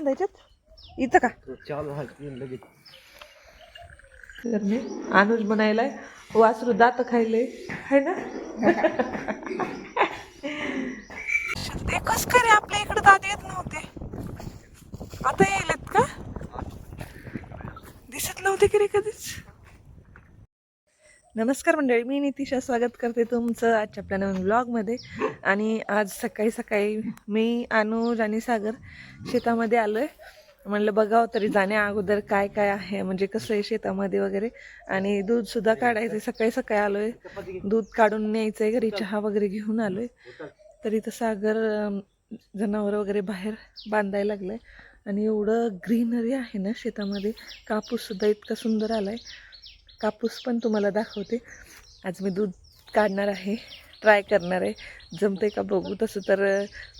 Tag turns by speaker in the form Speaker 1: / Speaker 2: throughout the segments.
Speaker 1: बांधायच्यात? इथं का?
Speaker 2: चालू आहे लगेच.
Speaker 1: तर मी अनुज म्हणायलाय वासरू दात खायले. है ना? ते कस करे आपल्या इकडे दात येत नव्हते? आता यायलेत का? दिसत नव्हते की रे कधीच? नमस्कार मंडळी मी नितिशा स्वागत करते तुमचं आजच्या आपल्या नवीन ब्लॉगमध्ये आणि आज सकाळी सकाळी मी अनुज आणि सागर शेतामध्ये आलो आहे म्हणलं बघावं तरी जाण्या अगोदर काय काय आहे म्हणजे कसं आहे शेतामध्ये वगैरे. आणि दूधसुद्धा काढायचं आहे सकाळी सकाळी आलो आहे दूध काढून न्यायचं आहे घरी चहा वगैरे घेऊन आलो आहे तर सागर जनावर वगैरे बाहेर बांधायला लागलं आहे आणि एवढं ग्रीनरी आहे ना शेतामध्ये कापूससुद्धा इतका सुंदर आला आहे कापूस पण तुम्हाला दाखवते. आज मी दूध काढणार आहे ट्राय करणार आहे. जमते का बघू? तसं तर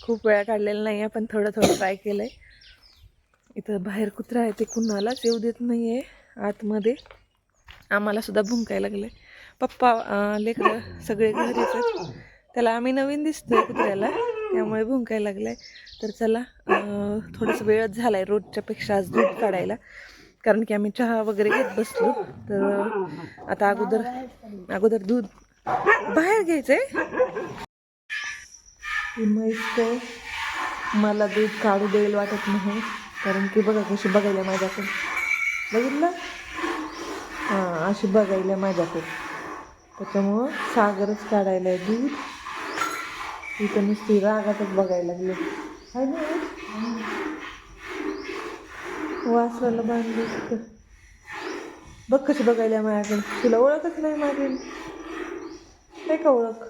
Speaker 1: खूप वेळा काढलेलं नाही आहे पण थोडं थोडं ट्राय केलं आहे इथं बाहेर कुत्रा आहे ते कुणालाच येऊ देत नाही आहे आतमध्ये आम्हालासुद्धा भुंकायला लागलं आहे पप्पा लेकरं सगळे घरीच आहेत. त्याला आम्ही नवीन दिसतोय कुत्र्याला त्यामुळे भुंकायला लागलं आहे तर चला थोडंसं वेळच झाला आहे रोजच्यापेक्षा आज दूध काढायला. कारण की आम्ही चहा वगैरे घेत बसलो. तर आता अगोदर अगोदर दूध बाहेर घ्यायचंय. आहे म्हैस मला दूध काढू देईल वाटत नाही. कारण की बघा कशी बघायला माझ्याकडे बघितलं? हां अशी बघायला माझ्याकडे त्याच्यामुळं सागरच काढायला आहे दूध. इथं नुसती रागातच बघायला लागले. आहे ना? वासराला बांधली तर बघ कशी बघायला माझ्याकडे तुला ओळखच नाही माझी नाही का ओळख?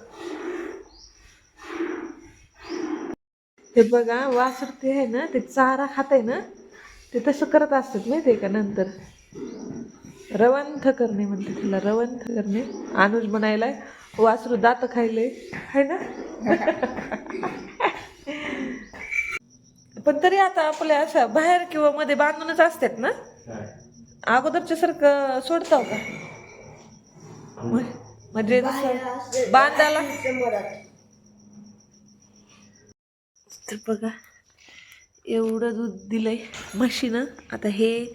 Speaker 1: ते बघा वासर ते आहे ना ते चारा खात आहे ना ते तसं करत असतात माहिती आहे का नंतर. रवंथ करणे म्हणते तिला रवंथ करणे. अनुज म्हणायलाय वासरू दात खायले. आहे ना? पण तरी आता आपल्या असं बाहेर किंवा मध्ये बांधूनच असतात ना? अगोदरच्या सारखं सोडताव का? म्ह- म्हणजे जसं बांधायला? तर बघा एवढं दूध दिलंय म्हशीनं. आता हे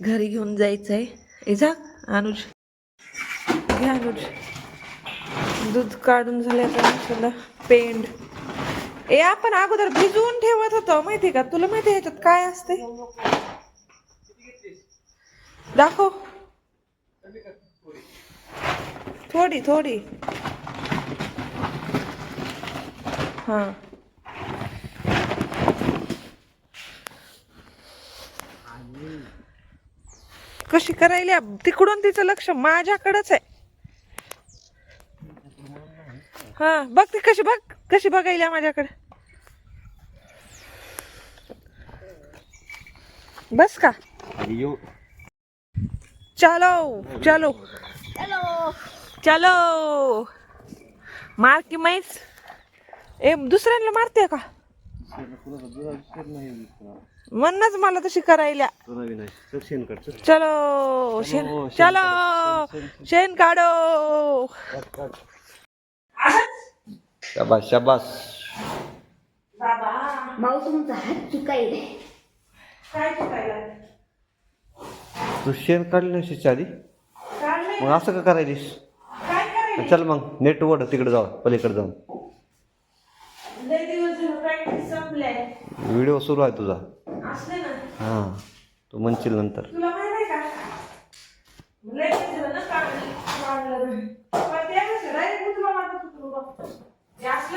Speaker 1: घरी घेऊन जायचं आहे ए जा अनुज. घ्या अनुज. दूध काढून झाले आता पेंड. ए आपण अगोदर भिजवून ठेवत होतो माहिती का? तुला माहिती आहे ह्याच्यात काय असते दाखव. थोडी थोडी. हां. कशी करायला? तिकडून तिचं लक्ष माझ्याकडच आहे. हा बघ ती कशी बघ कशी बघायला माझ्याकडे. बस का? चलो चलो. चलो. मार की मैस. ए दुसऱ्यांना मारते का? म्हणूनच मला तशी करायला चलो शेण
Speaker 2: चलो, शेण
Speaker 1: चलो. शेण काढो.
Speaker 2: शाबास शाबास.
Speaker 3: भाऊ तुमचा हात चुकायला.
Speaker 1: काय चुकायला?
Speaker 2: तू शेण काढली नशील आधी? मग असं का करायलीस?
Speaker 1: काय करायला
Speaker 2: चल मग नेट वड तिकडे जाऊ पलीकडे जाऊन.
Speaker 1: लय दिवस झालं प्रॅक्टिस संपलाय.
Speaker 2: व्हिडिओ सुरू आहे तुझा.
Speaker 1: असले ना?
Speaker 2: हां तू म्हणशील नंतर.
Speaker 1: तुला माहीत आहे का? लय दिवस झालं ना काढलं काढलं नाही. पण ते कसं direct उचलून मारत होतो बघ. हे असलं नाही होत CCTV.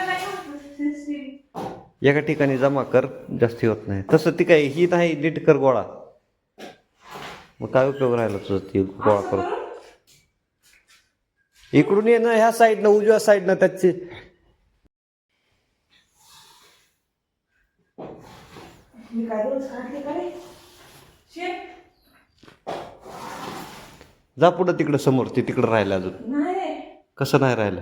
Speaker 2: एका ठिकाणी जमा कर जास्ती होत नाही. तसं ती काय ही नाही नीट कर गोळा. मग काय उपयोग राहिला तुझं ती गोळा करून? इकडून ये ना ह्या साईडनं उजव्या साईडनं त्याची. जा पुढं तिकडं समोर ते तिकडं राहिलं अजून. कसं नाही राहिलं?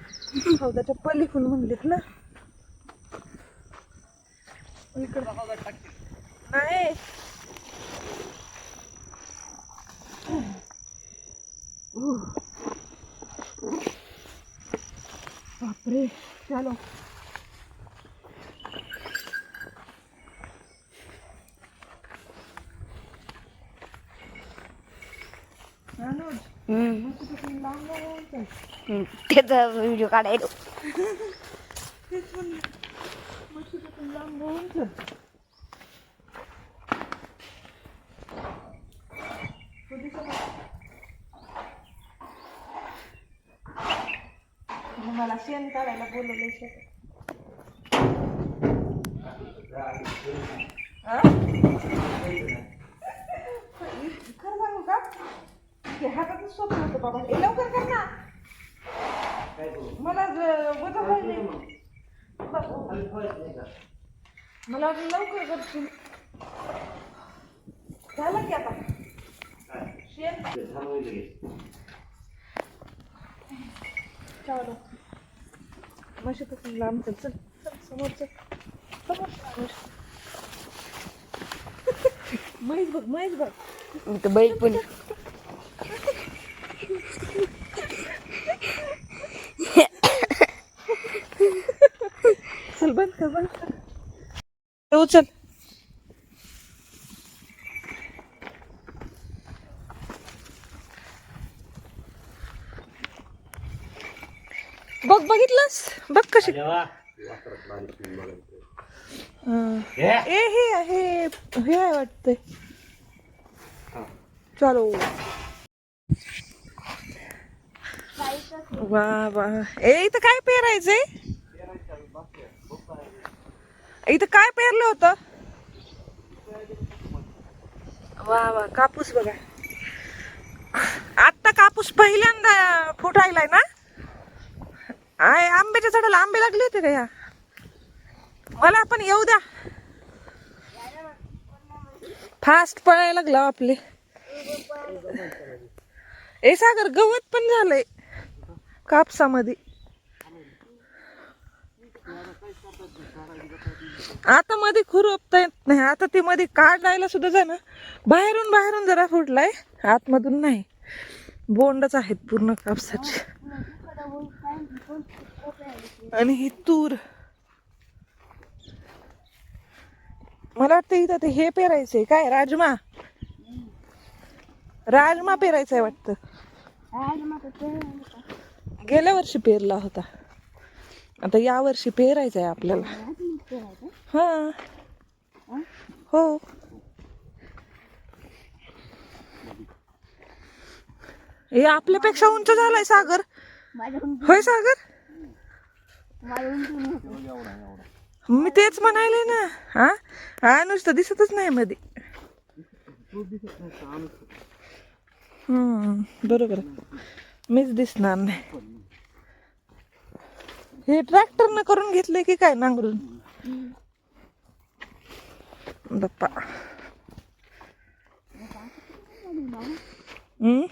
Speaker 1: हो त्याच्या पलीकडून म्हणलेत ना इकडं. नाही बापरे चलो अनुज
Speaker 3: त्याचा व्हिडिओ काढायला
Speaker 1: तेच म्हणलं मच्छीपासून लांब राहून चल. तो दिसत आहे. मग मला शेण काढायला बोलवलंय शेतात. हा? खरं सांगू का ते हातातच स्वप्न होतं बाबा हे लवकर कर ना मला वजा व्हायला मला वाटलं लवकर करशील झालं की आता शेण चालू मशीपासून लांब चल चल समोर चल समोर समोर. बघ म्हैस बघ
Speaker 3: बैल पण
Speaker 1: चल बंद कर बंद कर उचल बघ बघितलंस? बघ कशी. ए हे हे हे आहे वाटतंय. चलो. वा वा. ए इथं काय पेरायचंय? इथं काय पेरलं होतं? वा वा. कापूस बघा. आत्ता कापूस पहिल्यांदा फुटायलाय ना? आय आंब्याच्या झाडाला आंबे लागले होते का या. मला पण येऊ द्या. फास्ट पळायला लागला आपले. ए सागर गवत पण झालंय कापसामध्ये. आता मध्ये खुरपता येत नाही. आता ते मध्ये काढायला सुद्धा जा ना बाहेरून बाहेरून जरा फुटलाय. आतमधून नाही. बोंडच आहेत पूर्ण कापसाचे. आणि ही तूर. मला वाटतं इथं ते हे पेरायचंय. काय राजमा? राजमा पेरायचंय वाटतं. गेल्या वर्षी पेरला होता. आता या वर्षी पेरायचंय आपल्याला. हा. हो. हे आपल्यापेक्षा उंच झालाय सागर. होय सागर? मी तेच म्हणायले ना. हा? हा नुसतं दिसतच नाही मध्ये हम्म बरोबर. मीच दिसणार नाही. हे ट्रॅक्टरनं करून घेतले की काय नांगरून? बाप्पा. हम्म?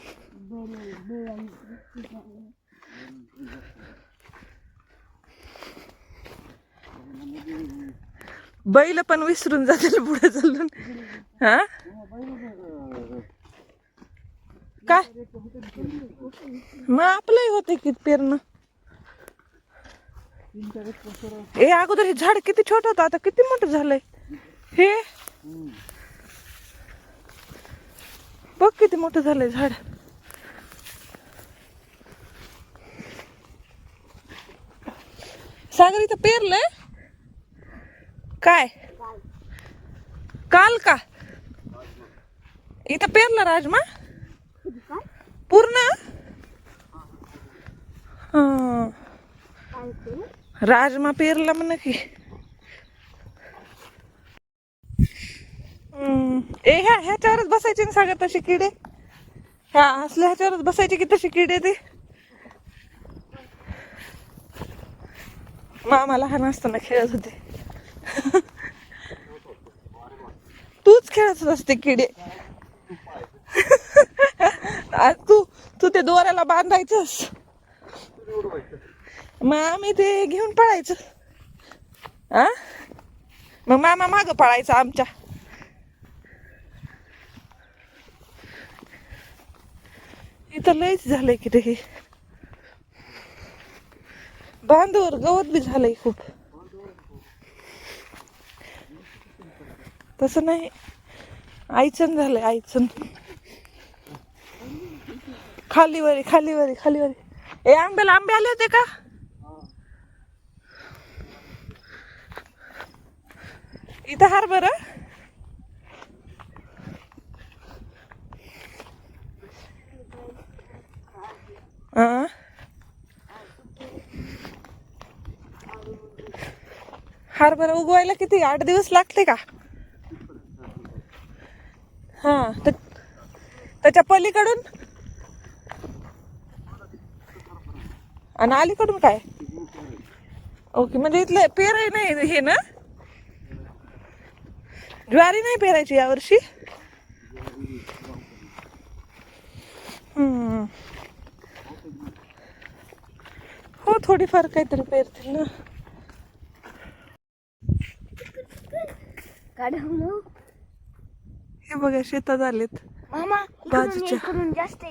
Speaker 1: बैल पण विसरून जातील पुढे चालून. हा? काय? मग आपलंही होते की पेरणं. ए अगोदर हे झाड किती छोट होतं आता किती मोठं झालंय? हे? बघ किती मोठं झालंय झाड. सागर इथं पेरलंय काय? काल का? इथं पेरलं राजमा? पूर्ण? राजमा पेरला म्हण की. हम्म. ए ह्या ह्याच्यावरच बसायचे ना सागर तसे किडे? ह्या असल्या ह्याच्यावरच बसायचे की तशी किडे ते? मामा लहान असताना खेळत होते. तूच खेळत असते किडे. आ, तू तू ते दोऱ्याला बांधायचंस. मग आम्ही ते घेऊन पळायचं. आ? मग मामा माग पळायचं आमच्या. इथं लयच झालंय की ते बांधवर गवत बी झालंय खूप. तसं नाही. आईचन झालंय आईचन खाली वरी खाली वरी खाली वरी. ए आंब्याला आंबे आले होते का? इथं हार बरं. आ? हरभरा उगवायला किती? आठ दिवस लागते का? हा तर त्याच्या पलीकडून? आणि अलीकडून काय? ओके म्हणजे इथलं पेराय नाही हे ना? ज्वारी नाही पेरायची यावर्षी हम्म. हो थोडीफार काहीतरी पेरतील ना.
Speaker 3: काढू
Speaker 1: हे बघा शेतात आलेत.
Speaker 3: मामा
Speaker 1: बाजूच्या.
Speaker 3: इकडून जास्त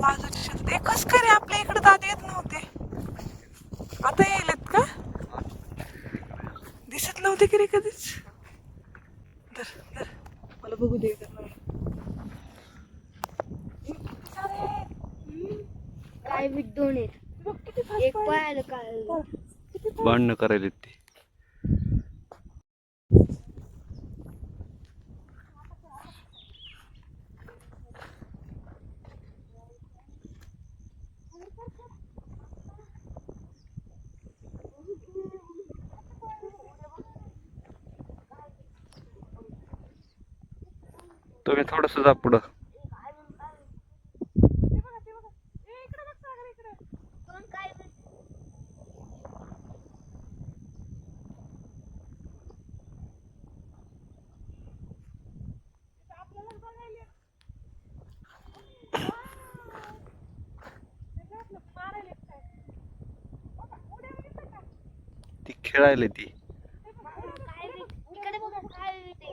Speaker 1: बाजूच्या शेतात. एकच करे आपल्या इकडे दाद येत नव्हते? आता येलेत का? दिसत नव्हते की रे कधीच? धर धर. मला बघू दे.
Speaker 3: काय बी दोन आहेत.
Speaker 1: किती
Speaker 3: एक
Speaker 1: पळाले.
Speaker 3: पायाला काय.
Speaker 2: भांडणं करायला ते. तुम्ही थोडस जा पुढं. ती खेळायला ती
Speaker 3: इकडे बघा काय ते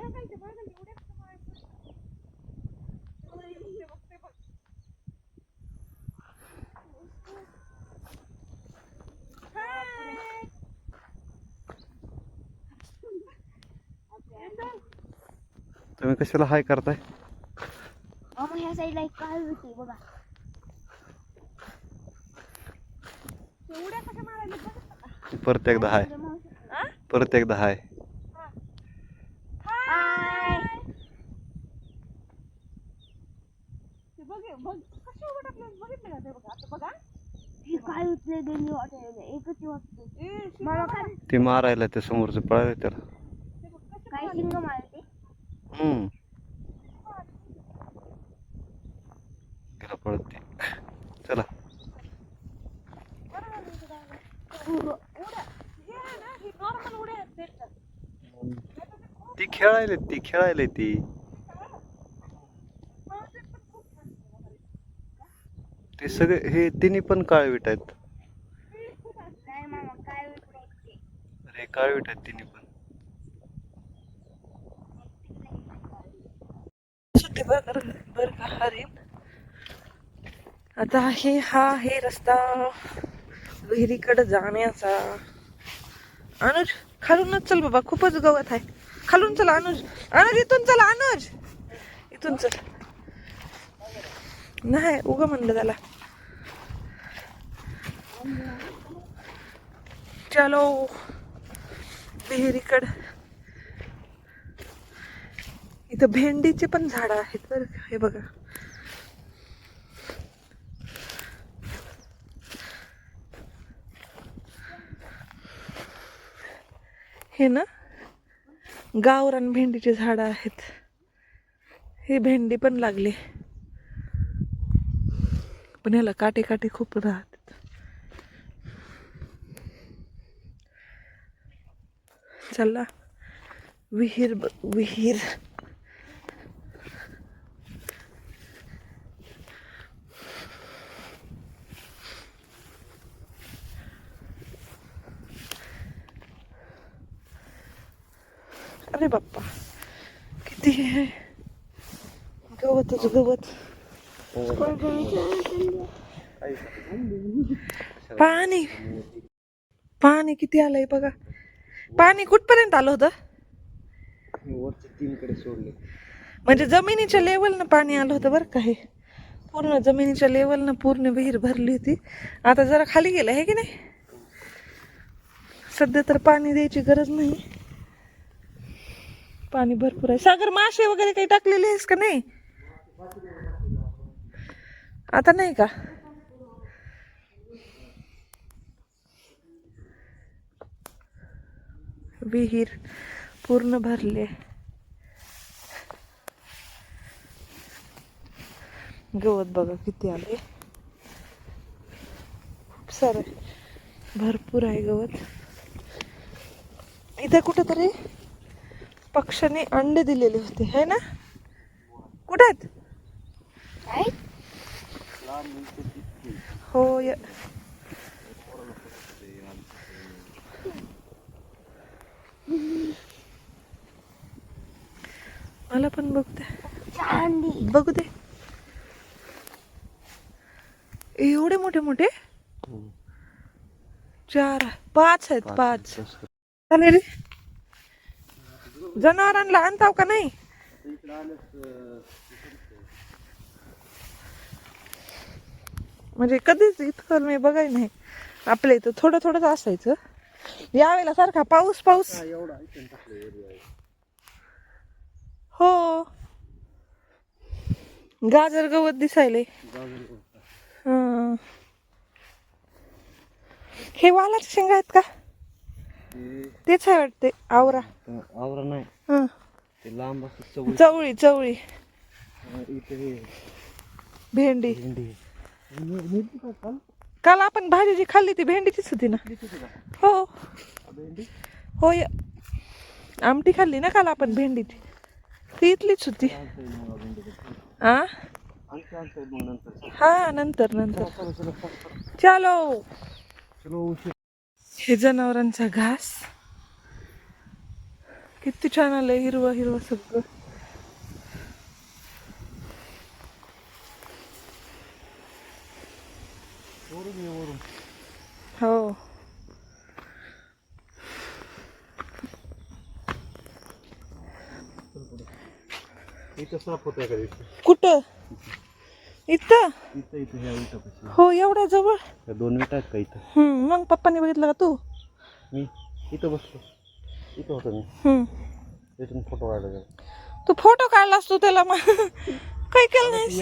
Speaker 2: तुम्ही कशाला हाय करताय?
Speaker 3: ह्या साईडला एक होते बघा.
Speaker 2: परत एकदा हाय. परत एकदा हाय.
Speaker 3: हाय.
Speaker 1: ते कशी
Speaker 3: हे
Speaker 2: मारायला ते समोरचं पळायला त्याला.
Speaker 1: कशी
Speaker 3: काय शिंग मारते
Speaker 2: पळत ते चला.
Speaker 1: हे ही.
Speaker 2: ती खेळायला ती खेळायला ती. ते सगळे हे तिन्ही पण काळवीट आहेत. अरे काळवीट आहेत तिन्ही पण
Speaker 1: बर बर का हरीण. आता हे हा हे रस्ता. विहिरीकडे जाण्याचा. अनुज खालूनच चल बाबा खूपच गवत आहे. खालून चल अनुज. अनुज इथून चल अनुज. इथून चल. नाही उग म्हणलं त्याला. चलो. विहिरीकड. इथं भेंडीचे पण झाडं आहेत बरं हे बघा. हे ना गावरान भेंडीचे झाडं आहेत. हे भेंडी पण लागली. पण ह्याला काटे काटे खूप राहतात. चला विहीर ब- विहीर अरे बाप्पा किती आहे गवतच गवत पाणी. पाणी किती आलंय बघा. पाणी कुठपर्यंत आलं होतं?
Speaker 2: तीन कडे सोडले
Speaker 1: म्हणजे जमिनीच्या लेवलनं पाणी आलं होतं बरं का हे. पूर्ण जमिनीच्या लेवलनं पूर्ण विहीर भरली होती. आता जरा खाली गेलं आहे की नाही? सध्या तर पाणी द्यायची गरज नाही. पाणी भरपूर आहे. सागर मासे वगैरे काही टाकलेले आहेस का नाही? आता नाही का? विहीर पूर्ण भरले गवत बघा किती आले खूप सारं भरपूर आहे गवत. इथं कुठं तरी? पक्ष्याने अंडे दिलेले होते है ना? कुठे हो य. मला पण बघते.
Speaker 3: चांदी
Speaker 1: बघू दे. एवढे मोठे मोठे? चार पाच आहेत पाच चालेल रे. जनावरांना आणताव का नाही? म्हणजे कधीच इतकं मी बघाय नाही. आपल्या इथं थोडं थोडंच असायचं. यावेळेला सारखा पाऊस पाऊस. हो गाजर गवत दिसायले हं. हे वालाचे शेंगा आहेत का? तेच आहे वाटते आवरा.
Speaker 2: आवरा नाही.
Speaker 1: हं.
Speaker 2: ते लांब असं चवळी.
Speaker 1: चवळी चवळी.
Speaker 2: इथे हे.
Speaker 1: भेंडी.
Speaker 2: भेंडी.
Speaker 1: काल आपण भाजी जी खाल्ली ती भेंडीचीच होती ना? हो. हो आमटी खाल्ली ना काल आपण भेंडीची? ती इथलीच होती. आ? हा नंतर नंतर. चलो.
Speaker 2: चलो
Speaker 1: हे जनावरांचा घास. किती छान आलंय हिरवं हिरवं सगळं. हो. कुठं? इथं?
Speaker 2: इथं इथं ह्या विटापाशी
Speaker 1: हो एवढ्या जवळ?
Speaker 2: दोन विटा आहेत का इथं.
Speaker 1: हम्म, मग पप्पाने बघितलं का तू?
Speaker 2: मी इथं बसलो. इथं होतो मी.
Speaker 1: हम्म.
Speaker 2: त्यातून फोटो काढला
Speaker 1: तू फोटो काढलास तू त्याला मग. काही केलं नाही